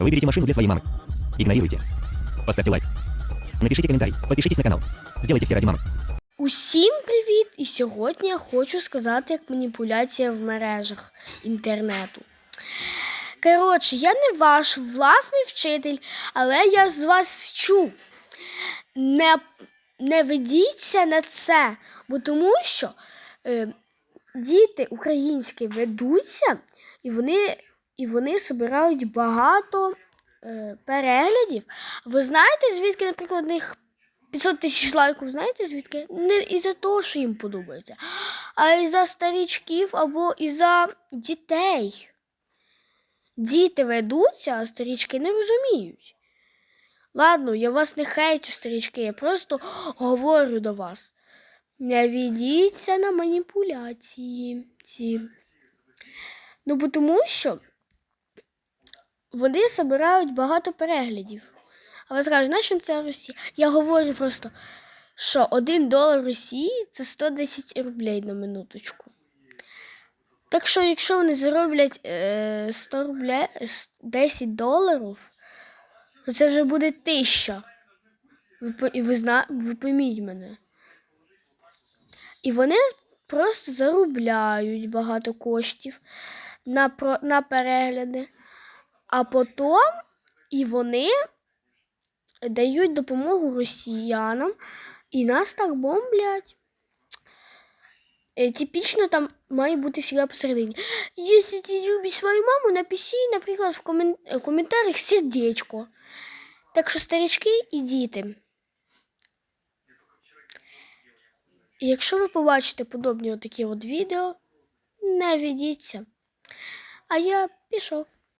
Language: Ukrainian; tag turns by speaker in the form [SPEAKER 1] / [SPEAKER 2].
[SPEAKER 1] Выберите машину для своей мамы. Игнорируйте. Поставьте лайк. Напишите комментарий. Подпишитесь на канал. Сделайте все ради мамы.
[SPEAKER 2] Усім привіт! І сьогодні я хочу сказати як маніпуляція в мережах інтернету. Коротше, я не ваш власний вчитель, але я з вас вчу. Не, не ведіться на це, бо тому що е, діти українські ведуться, і вони, і вони збирають багато е, переглядів. Ви знаєте, звідки, наприклад, в них 500 тисяч лайків, знаєте звідки? Не із-за того, що їм подобається, а із-за старічків або із-за дітей. Діти ведуться, а старічки не розуміють. Ладно, я вас не хейтю, старічки, я просто говорю до вас. Не ведіться на маніпуляції ці. Ну, бо тому що вони збирають багато переглядів. А ви скажете, на чим це Росія? Я говорю просто, що 1 долар Росії це 110 рублей на минуточку. Так що, якщо вони зароблять е, 100 рублей, 10 доларів, то це вже буде 1000. Ви, і ви, зна, ви пойміть мене. І вони просто заробляють багато коштів на, про, на перегляди, а потім і вони дають допомогу росіянам і нас так бомблять. Е, Типічно там має бути завжди посередині. Якщо ти любиш свою маму, напиши, наприклад, в е, коментарях сердечко. Так що старички і діти. Якщо ви побачите подобні отакі от відео, не ведіться. А я пішов.